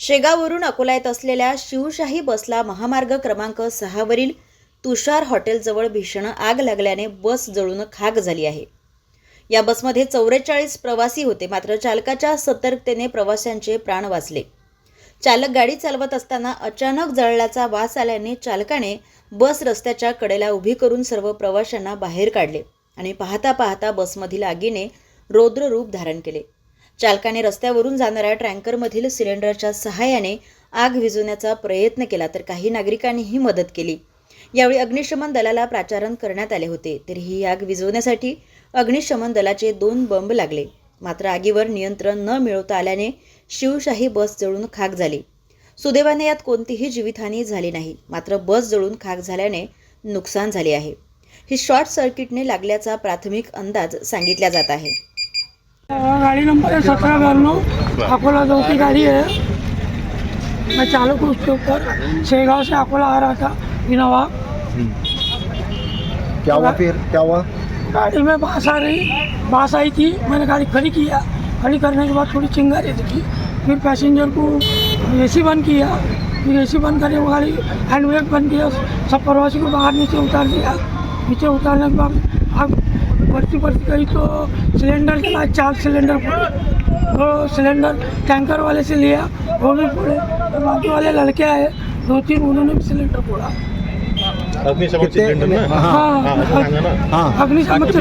शेगाववरून अकोला येत असलेल्या शिवशाही बसला महामार्ग क्रमांक सहावरील तुषार हॉटेलजवळ भीषण आग लागल्याने बस जळून खाक झाली आहे. या बसमध्ये चौवेचाळीस प्रवासी होते मात्र चालकाच्या सतर्कतेने प्रवाशांचे प्राण वाचले. चालक गाडी चालवत असताना अचानक जळल्याचा वास आल्याने चालकाने बस रस्त्याच्या कडेला उभी करून सर्व प्रवाशांना बाहेर काढले आणि पाहता पाहता बसमधील आगीने रौद्र रूप धारण केले. चालकाने रस्त्यावरून जाणाऱ्या टँकरमधील सिलेंडरच्या सहाय्याने आग विझवण्याचा प्रयत्न केला तर काही नागरिकांनीही मदत केली. यावेळी अग्निशमन दलाला प्राचारण करण्यात आले होते तरी ही आग विझवण्यासाठी अग्निशमन दलाचे दोन बंब लागले. मात्र आगीवर नियंत्रण न मिळवता आल्याने शिवशाही बस जळून खाक झाली. सुदैवाने यात कोणतीही जीवितहानी झाली नाही मात्र बस जळून खाक झाल्याने नुकसान झाले आहे. ही शॉर्ट सर्किटने लागल्याचा प्राथमिक अंदाज सांगितला जात आहे. गाड़ी नंबर है सत्रह बयानवे अकोला दो की गाड़ी है। मैं चालक हूँ उसके ऊपर। शेगांव से अकोला आ रहा था इनोवा। क्या हुआ फिर? क्या हुआ? गाड़ी में बास आ रही बास आई थी। मैंने गाड़ी खड़ी किया। खड़ी करने के बाद थोड़ी चिंगारी दिखी। फिर पैसेंजर को एसी बंद किया। फिर एसी बंद करके वो गाड़ी हैंड ब्रेक बंद किया। सब प्रवासी को बाहर नीचे उतार दिया। नीचे उतारने के बाद आग बढ़ती बढ़ती गई तो सिलेंडर के बाद चार सिलेंडर वो सिलेंडर टैंकर वाले से लिया वो भी फोड़े तो बाकी वाले लड़के आए दो तीन उन्होंने भी सिलेंडर फोड़ा। अग्निशमन सिलेंडर में? हाँ, हाँ हाँ, हाँ अग्निशमन से